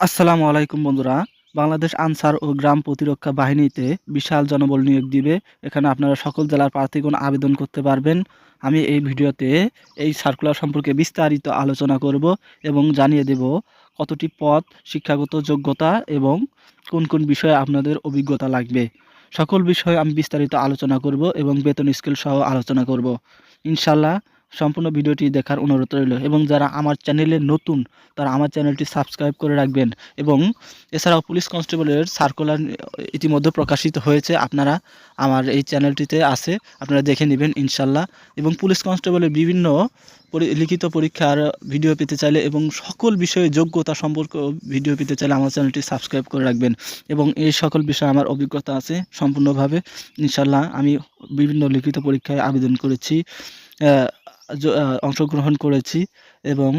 আসসালামু আলাইকুম বন্ধুরা। বাংলাদেশ আনসার ও গ্রাম প্রতিরক্ষা বাহিনীতে বিশাল জনবল নিয়োগ দিবে। এখানে আপনারা সকল জেলার প্রার্থীগণ আবেদন করতে পারবেন। আমি এই ভিডিওতে এই সার্কুলার সম্পর্কে বিস্তারিত আলোচনা করব এবং জানিয়ে দেব কতটি পদ শিক্ষাগত যোগ্যতা এবং কোন কোন বিষয়ে আপনাদের অভিজ্ঞতা লাগবে। সকল বিষয়ে আমি বিস্তারিত আলোচনা করব এবং বেতন স্কেল সহ আলোচনা করব। ইনশাল্লাহ সম্পূর্ণ ভিডিওটি দেখার অনুরোধ রইল এবং যারা আমার চ্যানেলে নতুন, তারা আমার চ্যানেলটি সাবস্ক্রাইব করে রাখবেন এবং এছাড়াও পুলিশ কনস্টেবলের সার্কুলার ইতিমধ্যে প্রকাশিত হয়েছে, আপনারা আমার এই চ্যানেলটিতে আছে, আপনারা দেখে নেবেন ইনশাল্লাহ। এবং পুলিশ কনস্টেবলের বিভিন্ন লিখিত পরীক্ষার ভিডিও পেতে চাইলে এবং সকল বিষয়ে যোগ্যতা সম্পর্ক ভিডিও পেতে চাইলে আমার চ্যানেলটি সাবস্ক্রাইব করে রাখবেন। এবং এই সকল বিষয়ে আমার অভিজ্ঞতা আছে সম্পূর্ণভাবে। ইনশাল্লাহ আমি বিভিন্ন লিখিত পরীক্ষায় আবেদন করেছি। অংশগ্রহণ করেছি এবং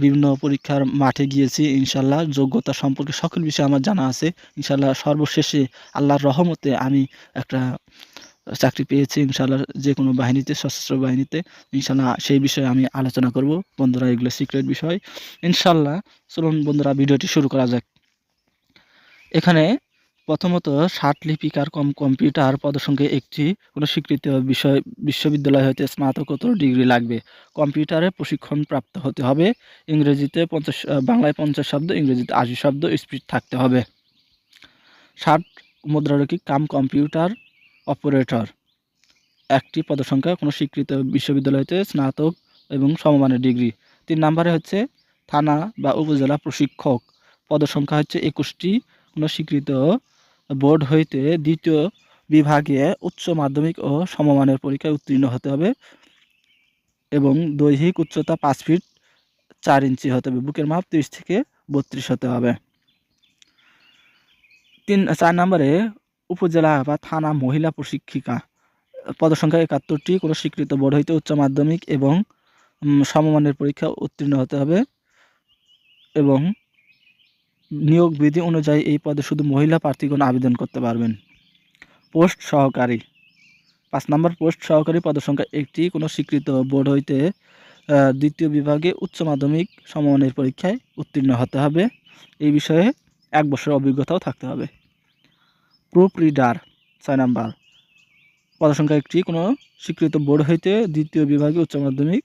বিভিন্ন পরীক্ষার মাঠে গিয়েছি, ইনশাল্লাহ। যোগ্যতা সম্পর্কে সকল বিষয়ে আমার জানা আছে। ইনশাল্লাহ সর্বশেষে আল্লাহর রহমতে আমি একটা চাকরি পেয়েছি, ইনশাল্লাহ যে কোনো বাহিনীতে, সশস্ত্র বাহিনীতে। ইনশাল্লাহ সেই বিষয়ে আমি আলোচনা করব। বন্ধুরা, এগুলো সিক্রেট বিষয়। ইনশাল্লাহ, চলুন বন্ধুরা, ভিডিওটি শুরু করা যাক। এখানে প্রথমত ষাট লিপিকার কম কম্পিউটার পদসংখ্যে একটি কোনো স্বীকৃত বিষয় বিশ্ববিদ্যালয় হতে স্নাতকোত্তর ডিগ্রি লাগবে। কম্পিউটারে প্রশিক্ষণ প্রাপ্ত হতে হবে। ইংরেজিতে পঞ্চাশ বাংলায় পঞ্চাশ শব্দ, ইংরেজিতে আশি শব্দ স্পিড থাকতে হবে। ষাট মুদ্রারকিক কাম কম্পিউটার অপারেটর। একটি পদসংখ্যা কোনো স্বীকৃত বিশ্ববিদ্যালয়তে স্নাতক এবং সমমানের ডিগ্রি। তিন নম্বরে হচ্ছে থানা বা উপজেলা প্রশিক্ষক। পদসংখ্যা হচ্ছে একুশটি কোনো স্বীকৃত বোর্ড হইতে দ্বিতীয় বিভাগে উচ্চ মাধ্যমিক ও সমমানের পরীক্ষায় উত্তীর্ণ হতে হবে এবং দৈহিক উচ্চতা পাঁচ ফিট চার ইঞ্চি হতে হবে। বুকের মাপ তিরিশ থেকে বত্রিশ হতে হবে। তিন, চার নম্বরে উপজেলা বা থানা মহিলা প্রশিক্ষিকা। পদসংখ্যা একাত্তরটি, কোনো স্বীকৃত বোর্ড হইতে উচ্চ মাধ্যমিক এবং সমমানের পরীক্ষা উত্তীর্ণ হতে হবে এবং নিয়োগ বিধি অনুযায়ী এই পদে শুধু মহিলা প্রার্থীগণ আবেদন করতে পারবেন। পোস্ট সহকারী। পাঁচ নম্বর, পোস্ট সহকারী পদসংখ্যা একটি। কোনো স্বীকৃত বোর্ড হইতে দ্বিতীয় বিভাগে উচ্চ মাধ্যমিক সমমানের পরীক্ষায় উত্তীর্ণ হতে হবে। এই বিষয়ে এক বছর অভিজ্ঞতাও থাকতে হবে। Proof reader. ছয় নাম্বার, পদসংখ্যা একটি। কোনো স্বীকৃত বোর্ড হইতে দ্বিতীয় বিভাগে উচ্চ মাধ্যমিক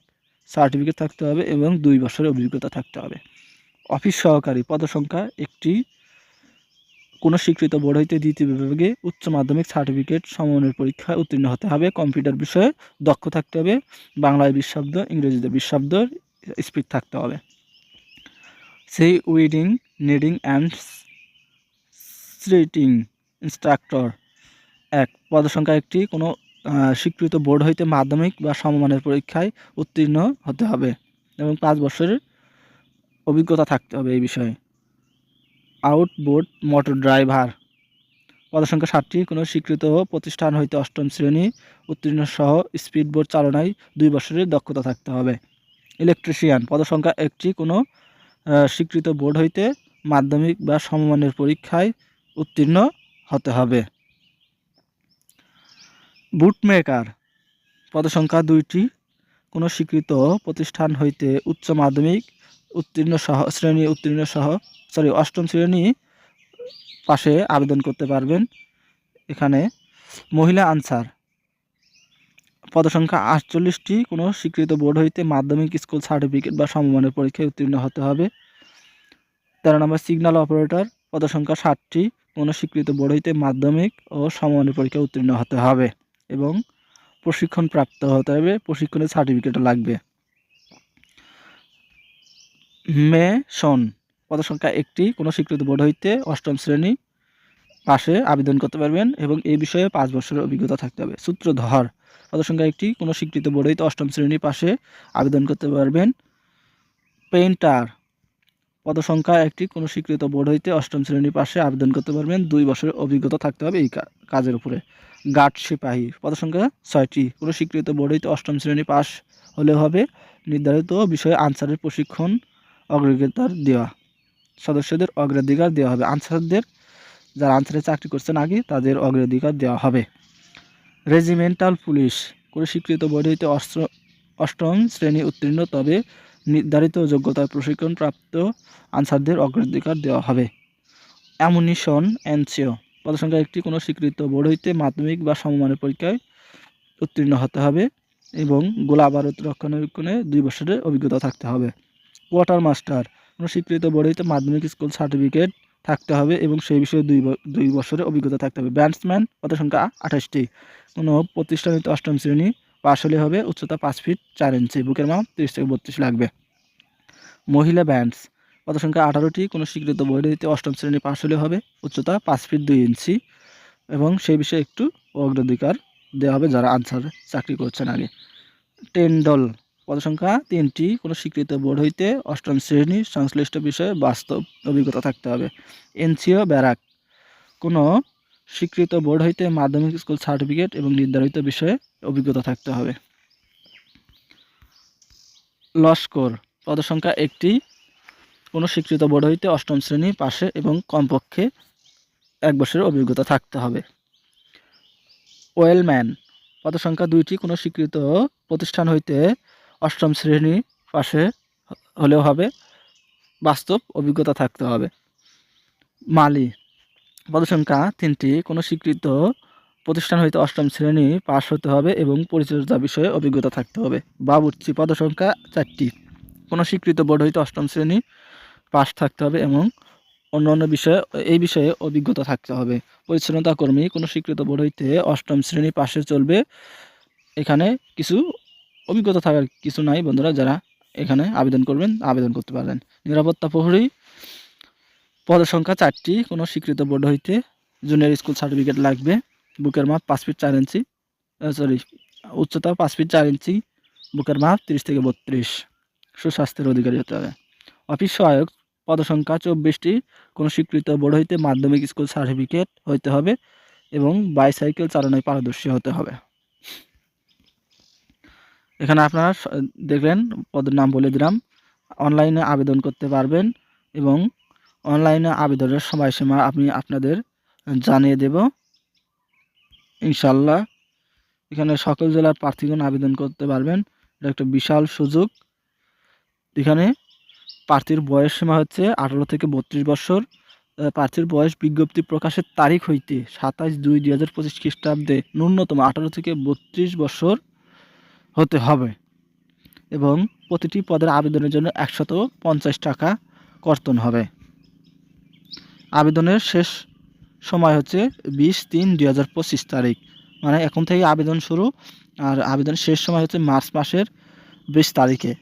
সার্টিফিকেট থাকতে হবে এবং দুই বছরের অভিজ্ঞতা থাকতে হবে। অফিস সহকারী পদসংখ্যা একটি। কোনো স্বীকৃত বোর্ড হইতে দ্বিতীয় বিভাগে উচ্চ মাধ্যমিক সার্টিফিকেট সমমানের পরীক্ষায় উত্তীর্ণ হতে হবে। কম্পিউটার বিষয়ে দক্ষ থাকতে হবে। বাংলায় বিশ শব্দ, ইংরেজিতে বিশ শব্দ, স্পিড থাকতে হবে। সেই উইডিং, নিডিং অ্যান্ড স্ট্রিটিং ইনস্ট্রাক্টর এক। পদসংখ্যা একটি, কোনো স্বীকৃত বোর্ড হইতে মাধ্যমিক বা সমমানের পরীক্ষায় উত্তীর্ণ হতে হবে এবং পাঁচ বছরের অভিজ্ঞতা থাকতে হবে এই বিষয়ে। Outboard motor driver. পদসংখ্যা ষাটটি কোনো স্বীকৃত প্রতিষ্ঠান হইতে অষ্টম শ্রেণি উত্তীর্ণ সহ স্পিডবোট চালনায় দুই বছরের দক্ষতা থাকতে হবে। ইলেকট্রিশিয়ান, পদসংখ্যা একটি, কোনো স্বীকৃত বোর্ড হইতে মাধ্যমিক বা সমমানের পরীক্ষায় উত্তীর্ণ হতে হবে। বুটমেকার, পদসংখ্যা দুইটি, কোনো স্বীকৃত প্রতিষ্ঠান হইতে উচ্চ মাধ্যমিক উত্তীর্ণ সহ, শ্রেণি উত্তীর্ণ সহ সরি অষ্টম শ্রেণি পাশে আবেদন করতে পারবেন। এখানে মহিলা আনসার। পদসংখ্যা আটচল্লিশটি, কোনো স্বীকৃত বোর্ড হইতে মাধ্যমিক স্কুল সার্টিফিকেট বা সমমানের পরীক্ষায় উত্তীর্ণ হতে হবে। তেরো নম্বর সিগন্যাল অপারেটর পদসংখ্যা ষাটটি, কোনো স্বীকৃত বোর্ড হইতে মাধ্যমিক ও সমমানের পরীক্ষায় উত্তীর্ণ হতে হবে এবং প্রশিক্ষণ প্রাপ্ত হতে হবে, প্রশিক্ষণের সার্টিফিকেটও লাগবে। মেশন পদসংখ্যা একটি, কোনো স্বীকৃত বোর্ড হইতে অষ্টম শ্রেণি পাশে আবেদন করতে পারবেন এবং এই বিষয়ে পাঁচ বছরের অভিজ্ঞতা থাকতে হবে। সূত্রধর পদসংখ্যা একটি, কোনো স্বীকৃত বোর্ড হইতে অষ্টম শ্রেণি পাশে আবেদন করতে পারবেন। পেইন্টার, পদসংখ্যা একটি, কোনো স্বীকৃত বোর্ড হইতে অষ্টম শ্রেণি পাশে আবেদন করতে পারবেন। দুই বছরের অভিজ্ঞতা থাকতে হবে এই কাজের উপরে। গার্ড সিপাহী, পদসংখ্যা ছয়টি, কোনো স্বীকৃত বোর্ড হইতে অষ্টম শ্রেণি পাশ হলে হবে। নির্ধারিত বিষয়ে আনসারের প্রশিক্ষণ অগ্রাধিকার দেওয়া। সদস্যদের অগ্রাধিকার দেওয়া হবে। আনসারদের যারা আনসারে চাকরি করছেন আগে, তাদের অগ্রাধিকার দেওয়া হবে। Regimental police. কোনো স্বীকৃত বোর্ড হইতে অস্ত্র, অষ্টম শ্রেণি উত্তীর্ণ, তবে নির্ধারিত যোগ্যতায় প্রশিক্ষণ প্রাপ্ত আনসারদের অগ্রাধিকার দেওয়া হবে। Ammunition NCO. পদসংখ্যা একটি। কোনো স্বীকৃত বোর্ড হইতে মাধ্যমিক বা সমমানের পরীক্ষায় উত্তীর্ণ হতে হবে এবং গোলা বারুদ রক্ষণাবেক্ষণে দুই বছরের অভিজ্ঞতা থাকতে হবে। Quarter master. কোনো স্বীকৃত বোর্ড হইতে মাধ্যমিক স্কুল সার্টিফিকেট থাকতে হবে এবং সেই বিষয়ে দুই দুই বছরের অভিজ্ঞতা থাকতে হবে। ব্যাটসম্যান পদের সংখ্যা আঠাশটি। কোনো প্রতিষ্ঠান হইতে অষ্টম শ্রেণি পাশ হলে হবে, উচ্চতা পাঁচ ফিট চার ইঞ্চি, বুকের মাপ তিরিশ থেকে বত্রিশ লাগবে। মহিলা ব্যান্ডস পদ সংখ্যা আঠারোটি, কোনো স্বীকৃত হইতে অষ্টম শ্রেণি পাশ হলে হবে, উচ্চতা পাঁচ ফিট দুই ইঞ্চি এবং সেই বিষয়ে একটু অগ্রাধিকার দেওয়া হবে যারা আনসার চাকরি করছেন আগে। টেন্ডল পদসংখ্যা তিনটি। কোনো স্বীকৃত বোর্ড হইতে অষ্টম শ্রেণি সংশ্লিষ্ট বিষয়ে বাস্তব অভিজ্ঞতা থাকতে হবে। NCO, barrack. কোনো স্বীকৃত বোর্ড হইতে মাধ্যমিক স্কুল সার্টিফিকেট এবং নির্ধারিত বিষয়ে অভিজ্ঞতা থাকতে হবে। লস্কর পদসংখ্যা একটি। কোনো স্বীকৃত বোর্ড হইতে অষ্টম শ্রেণি পাশে এবং কমপক্ষে এক বছরের অভিজ্ঞতা থাকতে হবে। ওয়েলম্যান। পদসংখ্যা দুইটি। কোনো স্বীকৃত প্রতিষ্ঠান হইতে অষ্টম শ্রেণি পাশে হলেও হবে। বাস্তব অভিজ্ঞতা থাকতে হবে। মালি, পদসংখ্যা তিনটি। কোনো স্বীকৃত প্রতিষ্ঠান হইতে অষ্টম শ্রেণি পাশ হতে হবে এবং পরিচর্যা বিষয়ে অভিজ্ঞতা থাকতে হবে। বাবুর্চি, পদসংখ্যা চারটি। কোনো স্বীকৃত বোর্ড হইতে অষ্টম শ্রেণি পাশ থাকতে হবে এবং অন্যান্য বিষয়ে, এই বিষয়ে অভিজ্ঞতা থাকতে হবে। পরিচ্ছন্নতা কর্মী, কোনো স্বীকৃত বোর্ড হইতে অষ্টম শ্রেণি পাশে চলবে। এখানে কিছু অভিজ্ঞতা থাকার কিছু নাই বন্ধুরা, যারা এখানে আবেদন করবেন, আবেদন করতে পারেন নিরাপত্তা প্রহরী পদের সংখ্যা চারটি, কোনো স্বীকৃত বোর্ড হইতে জুনিয়র স্কুল সার্টিফিকেট লাগবে। বুকের মাপ পাঁচ ফিট চার ইঞ্চি সরি উচ্চতা পাঁচ ফিট চার ইঞ্চি, বুকের মাপ তিরিশ থেকে বত্রিশ। সুস্বাস্থ্যের অধিকারী হতে হবে। অফিস সহায়ক পদসংখ্যা চব্বিশটি, কোনো স্বীকৃত বোর্ড হইতে মাধ্যমিক স্কুল সার্টিফিকেট হইতে হবে এবং বাইসাইকেল চালানোয় পারদর্শী হতে হবে। এখানে আপনারা দেখলেন পদের নাম বলে দিলাম। অনলাইনে আবেদন করতে পারবেন এবং অনলাইনে আবেদনের সময়সীমা আমি আপনাদের জানিয়ে দেব। ইনশাল্লাহ এখানে সকল জেলার প্রার্থীগণ আবেদন করতে পারবেন। এটা একটা বিশাল সুযোগ। এখানে প্রার্থীর বয়স সীমা হচ্ছে আঠারো থেকে বত্রিশ বছর। প্রার্থীর বয়স বিজ্ঞপ্তি প্রকাশের তারিখ হইতে সাতাশ দুই দুই হাজার পঁচিশ খ্রিস্টাব্দে ন্যূনতম আঠারো থেকে বত্রিশ বছর। হতে হবে। এবং প্রতিটি পদের আবেদনের জন্য একশত পঞ্চাশ টাকা কর্তন হবে। আবেদনের শেষ সময় হচ্ছে বিশ তিন দুই হাজার পঁচিশ তারিখ। মানে এখন থেকে আবেদন শুরু, আর আবেদন শেষ সময় হচ্ছে মার্চ মাসের বিশ তারিখে।